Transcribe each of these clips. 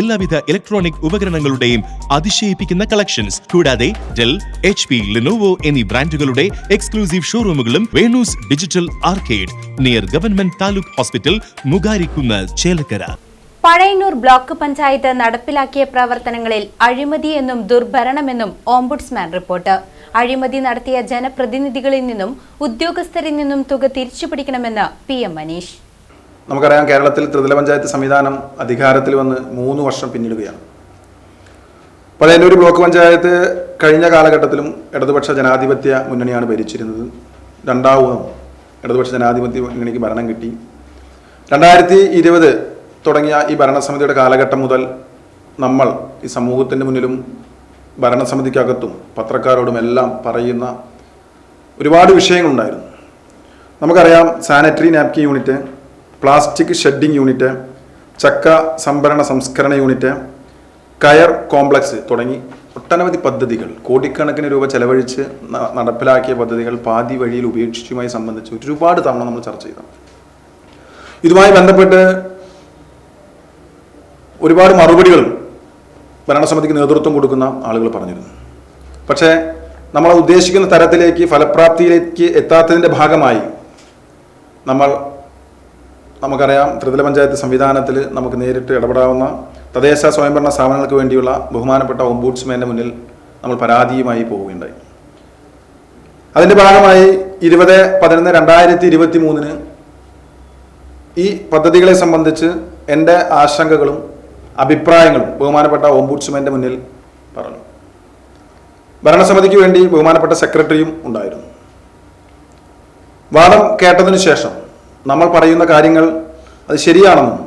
എല്ലാവിധ ഇലക്ട്രോണിക് ഉപകരണങ്ങളുടെയും അതിശയിപ്പിക്കുന്ന കളക്ഷൻസ് കൂടാതെ ഡെൽ എച്ച് പി ലിനോവോ എന്നീ ബ്രാൻഡുകളുടെ exclusive ഷോറൂമുകളും Venu's digital arcade near government taluk hospital Mugarikkunnu Chelakkara. Pazhayannur block panchayat നടപ്പിലാക്കിയ പ്രവർത്തനങ്ങളിൽ അഴിമതിയെന്നും ദുർഭരണമെന്നും ഓംബുഡ്സ്മാൻ റിപ്പോർട്ട്. അഴിമതി നടത്തിയ ജനപ്രതിനിധികളിൽ നിന്നും ഉദ്യോഗസ്ഥരിൽ നിന്നും തുക തിരിച്ചുപിടിക്കണമെന്ന് പി എം മനീഷ്. നമുക്കറിയാം കേരളത്തിൽ ത്രിതല പഞ്ചായത്ത് സംവിധാനം അധികാരത്തിൽ വന്ന് മൂന്ന് വർഷം പിന്നിടുകയാണ്. പഴയന്നൂർ ബ്ലോക്ക് പഞ്ചായത്ത് കഴിഞ്ഞ കാലഘട്ടത്തിലും ഇടതുപക്ഷ ജനാധിപത്യ മുന്നണിയാണ് ഭരിച്ചിരുന്നത്. രണ്ടാമതും ഇടതുപക്ഷ ജനാധിപത്യ മുന്നണിക്ക് ഭരണം കിട്ടി. രണ്ടായിരത്തി ഇരുപത് തുടങ്ങിയ ഈ ഭരണസമിതിയുടെ കാലഘട്ടം മുതൽ നമ്മൾ ഈ സമൂഹത്തിന്റെ മുന്നിലും ഭരണസമിതിക്കകത്തും പത്രക്കാരോടും എല്ലാം പറയുന്ന ഒരുപാട് വിഷയങ്ങളുണ്ടായിരുന്നു. നമുക്കറിയാം sanitary napkin unit plastic shredding unit ചക്ക സംഭരണ സംസ്കരണ യൂണിറ്റ് കയർ കോംപ്ലക്സ് തുടങ്ങി ഒട്ടനവധി പദ്ധതികൾ. കോടിക്കണക്കിന് രൂപ ചെലവഴിച്ച് നടപ്പിലാക്കിയ പദ്ധതികൾ പാതി വഴിയിൽ ഉപേക്ഷിച്ചുമായി സംബന്ധിച്ച് ഒരുപാട് തവണ നമ്മൾ ചർച്ച ചെയ്തു ഇതുമായി ബന്ധപ്പെട്ട് ഒരുപാട് മറുപടികൾ ഭരണസമിതിക്ക് നേതൃത്വം കൊടുക്കുന്ന ആളുകൾ പറഞ്ഞിരുന്നു. പക്ഷേ നമ്മൾ ഉദ്ദേശിക്കുന്ന തരത്തിലേക്ക് ഫലപ്രാപ്തിയിലേക്ക് എത്താത്തതിന്റെ ഭാഗമായി നമ്മൾ നമുക്കറിയാം ത്രിതല പഞ്ചായത്ത് സംവിധാനത്തിൽ നമുക്ക് നേരിട്ട് ഇടപെടാവുന്ന തദ്ദേശ സ്വയംഭരണ സ്ഥാപനങ്ങൾക്ക് വേണ്ടിയുള്ള ബഹുമാനപ്പെട്ട ഓംബൂഡ്സ്മാന്റെ മുന്നിൽ നമ്മൾ പരാതിയുമായി പോവുകയുണ്ടായി. അതിന്റെ ഭാഗമായി ഇരുപത് പതിനൊന്ന് രണ്ടായിരത്തി ഇരുപത്തി മൂന്നിന് ഈ പദ്ധതികളെ സംബന്ധിച്ച് എന്റെ ആശങ്കകളും അഭിപ്രായങ്ങളും ബഹുമാനപ്പെട്ട ഓംബുഡ്സ്മാന്റെ മുന്നിൽ പറഞ്ഞു. ഭരണസമിതിക്ക് വേണ്ടി ബഹുമാനപ്പെട്ട സെക്രട്ടറിയും ഉണ്ടായിരുന്നു. വാദം കേട്ടതിനു ശേഷം നമ്മൾ പറയുന്ന കാര്യങ്ങൾ അത് ശരിയാണെന്നും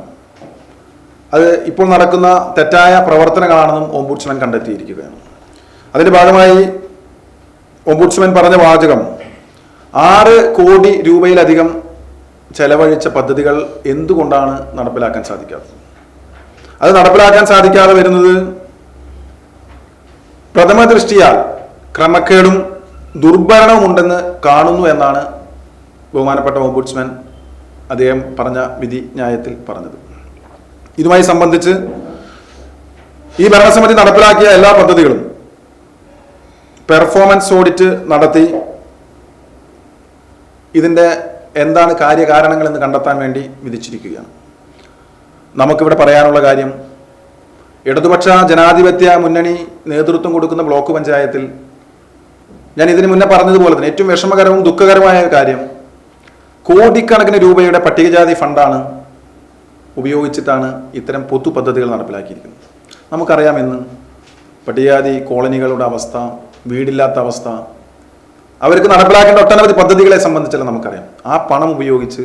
അത് ഇപ്പോൾ നടക്കുന്ന തെറ്റായ പ്രവർത്തനങ്ങളാണെന്നും ഓംബുഡ്സ്മാൻ കണ്ടെത്തിയിരിക്കുകയാണ്. അതിന്റെ ഭാഗമായി ഓംബുഡ്സ്മാൻ പറഞ്ഞ വാചകം ആറ് കോടി രൂപയിലധികം ചെലവഴിച്ച പദ്ധതികൾ എന്തുകൊണ്ടാണ് നടപ്പിലാക്കാൻ സാധിക്കാത്തത്? അത് നടപ്പിലാക്കാൻ സാധിക്കാതെ വരുന്നത് പ്രഥമ ദൃഷ്ടിയാൽ ക്രമക്കേടും ദുർഭരണവും ഉണ്ടെന്ന് കാണുന്നു എന്നാണ് ബഹുമാനപ്പെട്ട ഓംബുഡ്സ്മാൻ അദ്ദേഹം പറഞ്ഞ വിധി ന്യായത്തിൽ പറഞ്ഞത്. ഇതുമായി സംബന്ധിച്ച് ഈ ഭരണസമിതി നടപ്പിലാക്കിയ എല്ലാ പദ്ധതികളും പെർഫോമൻസ് ഓഡിറ്റ് നടത്തി ഇതിന്റെ എന്താണ് കാര്യകാരണങ്ങൾ എന്ന് കണ്ടെത്താൻ വേണ്ടി വിധിച്ചിരിക്കുകയാണ്. നമുക്കിവിടെ പറയാനുള്ള കാര്യം ഇടതുപക്ഷ ജനാധിപത്യ മുന്നണി നേതൃത്വം കൊടുക്കുന്ന ബ്ലോക്ക് പഞ്ചായത്തിൽ ഞാൻ ഇതിനു മുന്നേ പറഞ്ഞതുപോലെ തന്നെ ഏറ്റവും വിഷമകരവും ദുഃഖകരമായ കാര്യം കോടിക്കണക്കിന് രൂപയുടെ പട്ടികജാതി ഫണ്ടാണ് ഉപയോഗിച്ചിട്ടാണ് ഇത്തരം പൊതു പദ്ധതികൾ നടപ്പിലാക്കിയിരിക്കുന്നത്. നമുക്കറിയാം ഇന്ന് പട്ടികജാതി കോളനികളുടെ അവസ്ഥ വീടില്ലാത്ത അവസ്ഥ അവർക്ക് നടപ്പിലാക്കേണ്ട ഒട്ടനവധി പദ്ധതികളെ സംബന്ധിച്ചല്ല നമുക്കറിയാം. ആ പണം ഉപയോഗിച്ച്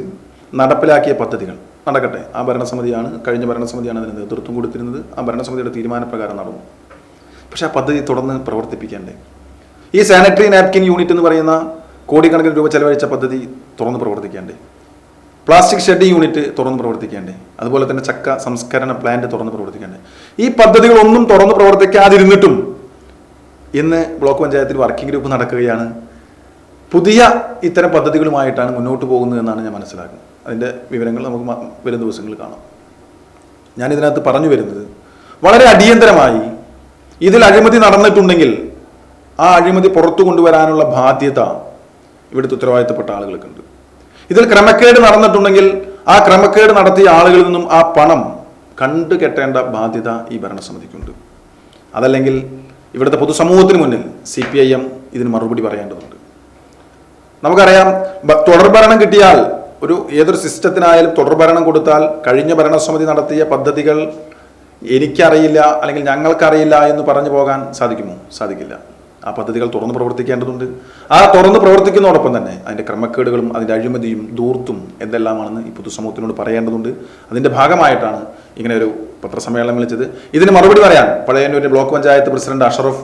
നടപ്പിലാക്കിയ പദ്ധതികൾ നടക്കട്ടെ. ആ ഭരണസമിതിയാണ് കഴിഞ്ഞ ഭരണസമിതിയാണ് അതിന് നേതൃത്വം കൊടുത്തിരുന്നത്. ആ ഭരണസമിതിയുടെ തീരുമാനപ്രകാരം നടന്നു. പക്ഷേ ആ പദ്ധതി തുടർന്ന് പ്രവർത്തിപ്പിക്കേണ്ടേ. ഈ സാനിറ്ററി നാപ്കിൻ യൂണിറ്റ് എന്ന് പറയുന്ന കോടിക്കണക്കിന് രൂപ ചെലവഴിച്ച പദ്ധതി തുറന്ന് പ്രവർത്തിക്കേണ്ടേ പ്ലാസ്റ്റിക് ഷെഡ് യൂണിറ്റ് തുറന്ന് പ്രവർത്തിക്കേണ്ടേ അതുപോലെ തന്നെ ചക്ക സംസ്കരണ പ്ലാന്റ് തുറന്ന് പ്രവർത്തിക്കേണ്ടേ ഈ പദ്ധതികളൊന്നും തുറന്ന് പ്രവർത്തിക്കാതിരുന്നിട്ടും ഇന്ന് ബ്ലോക്ക് പഞ്ചായത്തിൽ വർക്കിംഗ് ഗ്രൂപ്പ് നടക്കുകയാണ്. പുതിയ ഇത്തരം പദ്ധതികളുമായിട്ടാണ് മുന്നോട്ട് പോകുന്നത് എന്നാണ് ഞാൻ മനസ്സിലാക്കുന്നത്. അതിന്റെ വിവരങ്ങൾ നമുക്ക് വരും ദിവസങ്ങളിൽ കാണാം. ഞാൻ ഇതിനകത്ത് പറഞ്ഞു വരുന്നത് വളരെ അടിയന്തരമായി ഇതിൽ അഴിമതി നടന്നിട്ടുണ്ടെങ്കിൽ ആ അഴിമതി പുറത്തു കൊണ്ടുവരാനുള്ള ബാധ്യത ഇവിടുത്തെ ഉത്തരവാദിത്തപ്പെട്ട ആളുകൾക്കുണ്ട് ഇതിൽ ക്രമക്കേട് നടന്നിട്ടുണ്ടെങ്കിൽ ആ ക്രമക്കേട് നടത്തിയ ആളുകളിൽ നിന്നും ആ പണം കണ്ടു കെട്ടേണ്ട ബാധ്യത ഈ ഭരണസമിതിക്കുണ്ട്. അതല്ലെങ്കിൽ ഇവിടുത്തെ പൊതുസമൂഹത്തിന് മുന്നിൽ സി പി ഐ എം ഇതിന് മറുപടി പറയേണ്ടതുണ്ട്. നമുക്കറിയാം തുടർഭരണം കിട്ടിയാൽ ഒരു ഏതൊരു സിസ്റ്റത്തിനായാലും തുടർഭരണം കൊടുത്താൽ കഴിഞ്ഞ ഭരണസമിതി നടത്തിയ പദ്ധതികൾ എനിക്കറിയില്ല അല്ലെങ്കിൽ ഞങ്ങൾക്കറിയില്ല എന്ന് പറഞ്ഞു പോകാൻ സാധിക്കുമോ? സാധിക്കില്ല. ആ പദ്ധതികൾ തുറന്ന് പ്രവർത്തിക്കേണ്ടതുണ്ട്. ആ തുറന്ന് പ്രവർത്തിക്കുന്നതോടൊപ്പം തന്നെ അതിന്റെ ക്രമക്കേടുകളും അതിന്റെ അഴിമതിയും ദൂർത്തും എന്തെല്ലാമാണെന്ന് ഈ പൊതുസമൂഹത്തിനോട് പറയേണ്ടതുണ്ട്. അതിന്റെ ഭാഗമായിട്ടാണ് ഇങ്ങനെ ഒരു പത്രസമ്മേളനം വിളിച്ചത്. ഇതിന് മറുപടി പറയാൻ പഴയന്നൂർ ബ്ലോക്ക് പഞ്ചായത്ത് പ്രസിഡന്റ് അഷറഫ്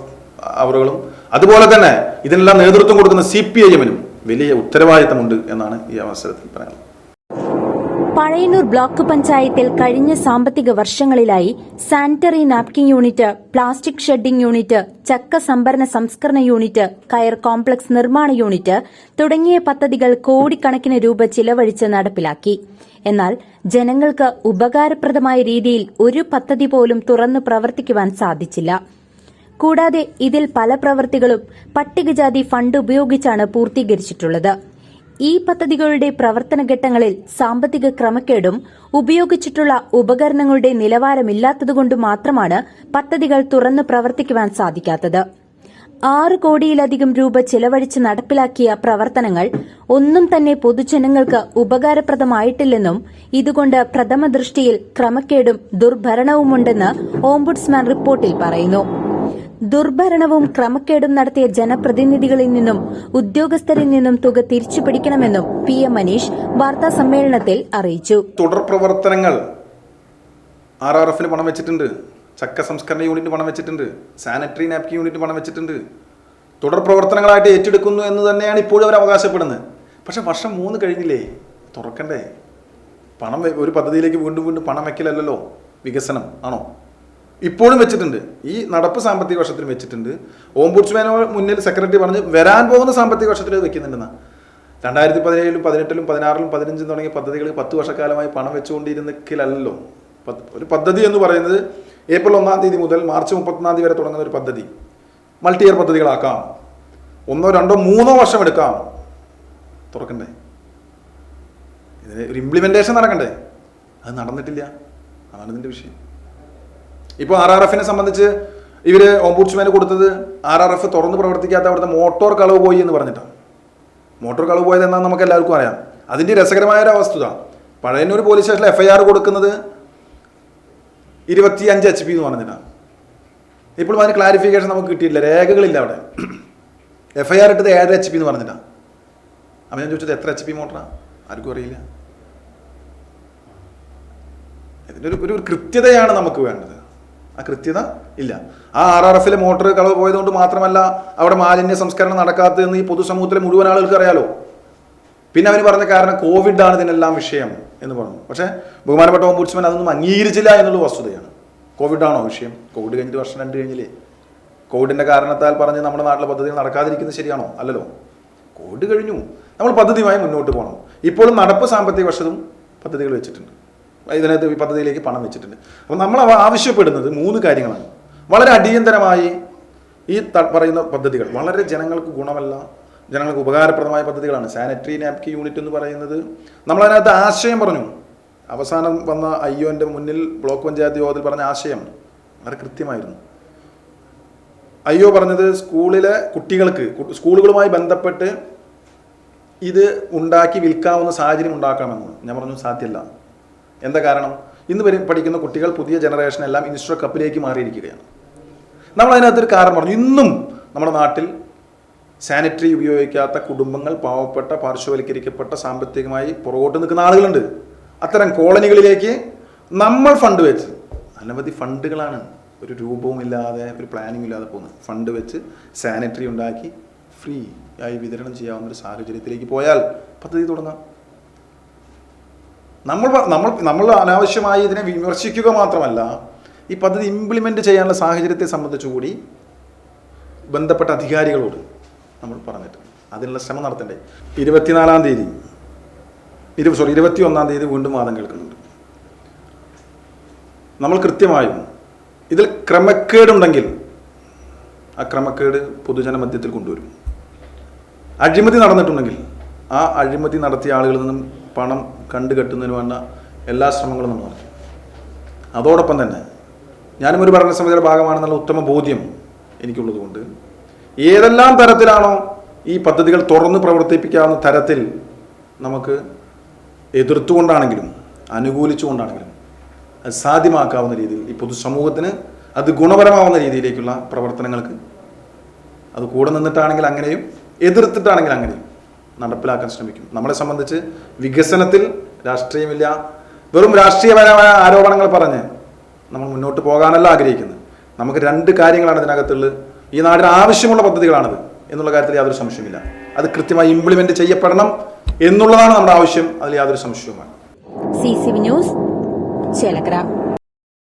അവറുകളും അതുപോലെ തന്നെ ഇതിനെല്ലാം നേതൃത്വം കൊടുക്കുന്ന സി പി ഐ എമ്മിനും വലിയ ഉത്തരവാദിത്തമുണ്ട് എന്നാണ് ഈ അവസരത്തിൽ പറയാനുള്ളത്. പഴയന്നൂർ ബ്ലോക്ക് പഞ്ചായത്തിൽ കഴിഞ്ഞ സാമ്പത്തിക വർഷങ്ങളിലായി sanitary napkin unit plastic shredding unit ചക്ക സംഭരണ സംസ്കരണ യൂണിറ്റ് കയർ കോംപ്ലക്സ് നിർമ്മാണ യൂണിറ്റ് തുടങ്ങിയ പദ്ധതികൾ കോടിക്കണക്കിന് രൂപ ചിലവഴിച്ച് നടപ്പിലാക്കി. എന്നാൽ ജനങ്ങൾക്ക് ഉപകാരപ്രദമായ രീതിയിൽ ഒരു പദ്ധതി പോലും തുറന്നു പ്രവർത്തിക്കുവാൻ സാധിച്ചില്ല. കൂടാതെ ഇതിൽ പല പ്രവൃത്തികളും പട്ടികജാതി ഫണ്ട് ഉപയോഗിച്ചാണ് പൂർത്തീകരിച്ചിട്ടുള്ളത്. ഈ പദ്ധതികളുടെ പ്രവർത്തന ഘട്ടങ്ങളിൽ സാമ്പത്തിക ക്രമക്കേടും ഉപയോഗിച്ചിട്ടുള്ള ഉപകരണങ്ങളുടെ നിലവാരമില്ലാത്തതുകൊണ്ട് മാത്രമാണ് പദ്ധതികൾ തുറന്നു പ്രവർത്തിക്കുവാൻ സാധിക്കാത്തത്. ആറ് കോടിയിലധികം രൂപ ചെലവഴിച്ച് നടപ്പിലാക്കിയ പ്രവർത്തനങ്ങൾ ഒന്നും തന്നെ പൊതുജനങ്ങൾക്ക് ഉപകാരപ്രദമായിട്ടില്ലെന്നും ഇതുകൊണ്ട് പ്രഥമ ദൃഷ്ടിയിൽ ക്രമക്കേടും ദുർഭരണവുമുണ്ടെന്ന് ഓംബുഡ്സ്മാൻ റിപ്പോർട്ടിൽ പറയുന്നു. ദുർഭരണവും ക്രമക്കേടും നടത്തിയ ജനപ്രതിനിധികളിൽ നിന്നും ഉദ്യോഗസ്ഥരിൽ നിന്നും തുക തിരിച്ചു പിടിക്കണമെന്നും പി എം മനീഷ് വാർത്താ സമ്മേളനത്തിൽ അറിയിച്ചു. തുടർ പ്രവർത്തനങ്ങൾ ആർ ആർ എഫിന് പണം വെച്ചിട്ടുണ്ട് ചക്ക സംസ്കരണ യൂണിറ്റ് പണം വെച്ചിട്ടുണ്ട് സാനിറ്ററി നാപ്കിൻ യൂണിറ്റ് പണം വെച്ചിട്ടുണ്ട്. തുടർ പ്രവർത്തനങ്ങളായിട്ട് ഏറ്റെടുക്കുന്നു എന്ന് തന്നെയാണ് ഇപ്പോഴും അവർ അവകാശപ്പെടുന്നത്. പക്ഷെ വർഷം മൂന്ന് കഴിഞ്ഞില്ലേ? തുറക്കണ്ടേ? പണം ഒരു പദ്ധതിയിലേക്ക് വീണ്ടും വീണ്ടും പണം വെക്കലല്ലോ വികസനം ആണോ? ഇപ്പോഴും വെച്ചിട്ടുണ്ട്. ഈ നടപ്പ് സാമ്പത്തിക വർഷത്തിൽ വെച്ചിട്ടുണ്ട്. ഓംബുഡ്സ്മാനോ മുന്നിൽ സെക്രട്ടറി പറഞ്ഞ് വരാൻ പോകുന്ന സാമ്പത്തിക വർഷത്തിൽ അത് വെക്കുന്നുണ്ടെന്നാ. രണ്ടായിരത്തി പതിനേഴിലും പതിനെട്ടിലും പതിനാറിലും പതിനഞ്ചും തുടങ്ങിയ പദ്ധതികൾ പത്ത് വർഷക്കാലമായി പണം വെച്ചുകൊണ്ടിരുന്നില്ലല്ലോ ഒരു പദ്ധതി എന്ന് പറയുന്നത് ഏപ്രിൽ ഒന്നാം തീയതി മുതൽ മാർച്ച് മുപ്പത്തൊന്നാം തീയതി വരെ തുടങ്ങുന്ന ഒരു പദ്ധതി. മൾട്ടി ഇയർ പദ്ധതികളാക്കാം. ഒന്നോ രണ്ടോ മൂന്നോ വർഷം എടുക്കാം. തുറക്കണ്ടേ? ഇതിന് ഒരു ഇംപ്ലിമെന്റേഷൻ നടക്കണ്ടേ? അത് നടന്നിട്ടില്ല. അതാണ് ഇതിന്റെ വിഷയം. ഇപ്പോൾ ആർ ആർ എഫിനെ സംബന്ധിച്ച് ഇവർ ഓംബുഡ്സ്മാന് കൊടുത്തത് ആർ ആർ എഫ് തുറന്ന് പ്രവർത്തിക്കാത്ത അവിടുത്തെ മോട്ടോർ കളവ് പോയി എന്ന് പറഞ്ഞിട്ടാണ്. മോട്ടോർ കളവ് പോയത് എന്നാണ് നമുക്ക് എല്ലാവർക്കും അറിയാം. അതിന്റെ രസകരമായ ഒരു വസ്തുത പഴയന്നൂർ പോലീസ് സ്റ്റേഷനിൽ എഫ്ഐആർ കൊടുക്കുന്നത് ഇരുപത്തി അഞ്ച് എച്ച് പി എന്ന് പറഞ്ഞിട്ടാണ്. ഇപ്പോഴും അതിന് ക്ലാരിഫിക്കേഷൻ നമുക്ക് കിട്ടിയില്ല രേഖകളില്ല അവിടെ. എഫ്ഐആർ ഇട്ടത് ഏഴര എച്ച് പി എന്ന് പറഞ്ഞിട്ടാണ്. അപ്പം ഞാൻ ചോദിച്ചത് എത്ര എച്ച് പി മോട്ടറാണ് ആർക്കും അറിയില്ല. ഇതിന്റെ ഒരു ഒരു കൃത്യതയാണ് നമുക്ക് വേണ്ടത്. ആ കൃത്യത ഇല്ല. ആ ആർ ആർ എഫിലെ മോട്ടോർ കളവ് പോയതുകൊണ്ട് മാത്രമല്ല അവിടെ മാലിന്യ സംസ്കരണം നടക്കാത്തതെന്ന് ഈ പൊതുസമൂഹത്തിലെ മുഴുവൻ ആളുകൾക്ക് അറിയാലോ. പിന്നെ അവന് പറഞ്ഞ കാരണം കോവിഡ് ആണ് ഇതിനെല്ലാം വിഷയം എന്ന് പറഞ്ഞു. പക്ഷേ ബഹുമാനപ്പെട്ട ഓംബുഡ്സ്മാൻ അതൊന്നും അംഗീകരിച്ചില്ല എന്നുള്ള വസ്തുതയാണ്. കോവിഡ് ആണോ വിഷയം? കോവിഡ് കഴിഞ്ഞിട്ട് വർഷം രണ്ട് കഴിഞ്ഞില്ലേ? കോവിഡിന്റെ കാരണത്താൽ പറഞ്ഞ് നമ്മുടെ നാട്ടിലെ പദ്ധതികൾ നടക്കാതിരിക്കുന്നത് ശരിയാണോ? അല്ലല്ലോ. കോവിഡ് കഴിഞ്ഞു. നമ്മൾ പദ്ധതിയുമായി മുന്നോട്ട് പോകണം. ഇപ്പോഴും നടപ്പ് സാമ്പത്തിക വർഷവും പദ്ധതികൾ വെച്ചിട്ടുണ്ട്. ഇതിനകത്ത് ഈ പദ്ധതിയിലേക്ക് പണം വെച്ചിട്ടുണ്ട്. അപ്പോൾ നമ്മൾ ആവശ്യപ്പെടുന്നത് മൂന്ന് കാര്യങ്ങളാണ്. വളരെ അടിയന്തരമായി ഈ പറയുന്ന പദ്ധതികൾ. വളരെ ജനങ്ങൾക്ക് ഗുണമല്ല. ജനങ്ങൾക്ക് ഉപകാരപ്രദമായ പദ്ധതികളാണ്. സാനിറ്ററി നാപ്കിൻ യൂണിറ്റ് എന്ന് പറയുന്നത്. നമ്മളതിനകത്ത് ആശയം പറഞ്ഞു. അവസാനം വന്ന അയ്യോന്റെ മുന്നിൽ ബ്ലോക്ക് പഞ്ചായത്ത് യോഗത്തിൽ പറഞ്ഞ ആശയം വളരെ കൃത്യമായിരുന്നു. അയ്യോ പറഞ്ഞത് സ്കൂളിലെ കുട്ടികൾക്ക് സ്കൂളുകളുമായി ബന്ധപ്പെട്ട് ഇത് ഉണ്ടാക്കി വിൽക്കാവുന്ന സാഹചര്യം ഉണ്ടാക്കണമെന്ന് ഞാൻ പറഞ്ഞു സാധ്യമല്ല എന്താ കാരണം? ഇന്ന് വരും പഠിക്കുന്ന കുട്ടികൾ പുതിയ ജനറേഷൻ എല്ലാം ഇൻസ്ട്രോ കപ്പിലേക്ക് മാറിയിരിക്കുകയാണ്. നമ്മൾ അതിനകത്തൊരു കാരണം പറഞ്ഞു. ഇന്നും നമ്മുടെ നാട്ടിൽ സാനിറ്ററി ഉപയോഗിക്കാത്ത കുടുംബങ്ങൾ പാവപ്പെട്ട പാർശ്വവൽക്കരിക്കപ്പെട്ട സാമ്പത്തികമായി പുറകോട്ട് നിൽക്കുന്ന ആളുകളുണ്ട്. അത്തരം കോളനികളിലേക്ക് നമ്മൾ ഫണ്ട് വെച്ച് അനവധി ഫണ്ടുകളാണ് ഒരു രൂപവും ഇല്ലാതെ ഒരു പ്ലാനിങ് ഇല്ലാതെ പോകുന്നത്. ഫണ്ട് വെച്ച് സാനിറ്ററി ഉണ്ടാക്കി ഫ്രീ ആയി വിതരണം ചെയ്യാവുന്ന ഒരു സാഹചര്യത്തിലേക്ക് പോയാൽ പദ്ധതി തുടങ്ങാം. നമ്മൾ നമ്മൾ നമ്മൾ അനാവശ്യമായി ഇതിനെ വിമർശിക്കുക മാത്രമല്ല ഈ പദ്ധതി ഇംപ്ലിമെന്റ് ചെയ്യാനുള്ള സാഹചര്യത്തെ സംബന്ധിച്ചുകൂടി ബന്ധപ്പെട്ട അധികാരികളോട് നമ്മൾ പറഞ്ഞിട്ട് അതിനുള്ള ശ്രമം നടത്തണ്ടേ. ഇരുപത്തിനാലാം തീയതി ഇരു സോറി ഇരുപത്തി ഒന്നാം തീയതി വീണ്ടും വാദം കേൾക്കുന്നുണ്ട്. നമ്മൾ കൃത്യമായും ഇതിൽ ക്രമക്കേടുണ്ടെങ്കിൽ ആ ക്രമക്കേട് പൊതുജന മധ്യത്തിൽ കൊണ്ടുവരും. അഴിമതി നടന്നിട്ടുണ്ടെങ്കിൽ ആ അഴിമതി നടത്തിയ ആളുകളിൽ നിന്നും പണം കണ്ടുകെട്ടുന്നതിന് വേണ്ട എല്ലാ ശ്രമങ്ങളും നമ്മൾ നടത്തി. അതോടൊപ്പം തന്നെ ഞാനും ഒരു ഭരണസമിതിയുടെ ഭാഗമാണെന്നുള്ള ഉത്തമ ബോധ്യം എനിക്കുള്ളതുകൊണ്ട് ഏതെല്ലാം തരത്തിലാണോ ഈ പദ്ധതികൾ തുറന്ന് പ്രവർത്തിപ്പിക്കാവുന്ന തരത്തിൽ നമുക്ക് എതിർത്തുകൊണ്ടാണെങ്കിലും അനുകൂലിച്ചുകൊണ്ടാണെങ്കിലും അത് സാധ്യമാക്കാവുന്ന രീതിയിൽ ഈ പൊതുസമൂഹത്തിന് അത് ഗുണപരമാവുന്ന രീതിയിലേക്കുള്ള പ്രവർത്തനങ്ങൾക്ക് അത് കൂടെ നിന്നിട്ടാണെങ്കിൽ അങ്ങനെയും എതിർത്തിട്ടാണെങ്കിൽ അങ്ങനെയും നടപ്പിലാക്കാൻ ശ്രമിക്കും. നമ്മളെ സംബന്ധിച്ച് വികസനത്തിൽ രാഷ്ട്രീയമില്ല. വെറും രാഷ്ട്രീയപരമായ ആരോപണങ്ങൾ പറഞ്ഞ് നമ്മൾ മുന്നോട്ട് പോകാനല്ല ആഗ്രഹിക്കുന്നത്. നമുക്ക് രണ്ട് കാര്യങ്ങളാണ് ഇതിനകത്തുള്ളത്. ഈ നാടിന് ആവശ്യമുള്ള പദ്ധതികളാണിത് എന്നുള്ള കാര്യത്തിൽ യാതൊരു സംശയമില്ല അത് കൃത്യമായി ഇംപ്ലിമെന്റ് ചെയ്യപ്പെടണം എന്നുള്ളതാണ് നമ്മുടെ ആവശ്യം. അതിൽ യാതൊരു സംശയവുമാണ് സി സി ന്യൂസ് ചേലക്കര.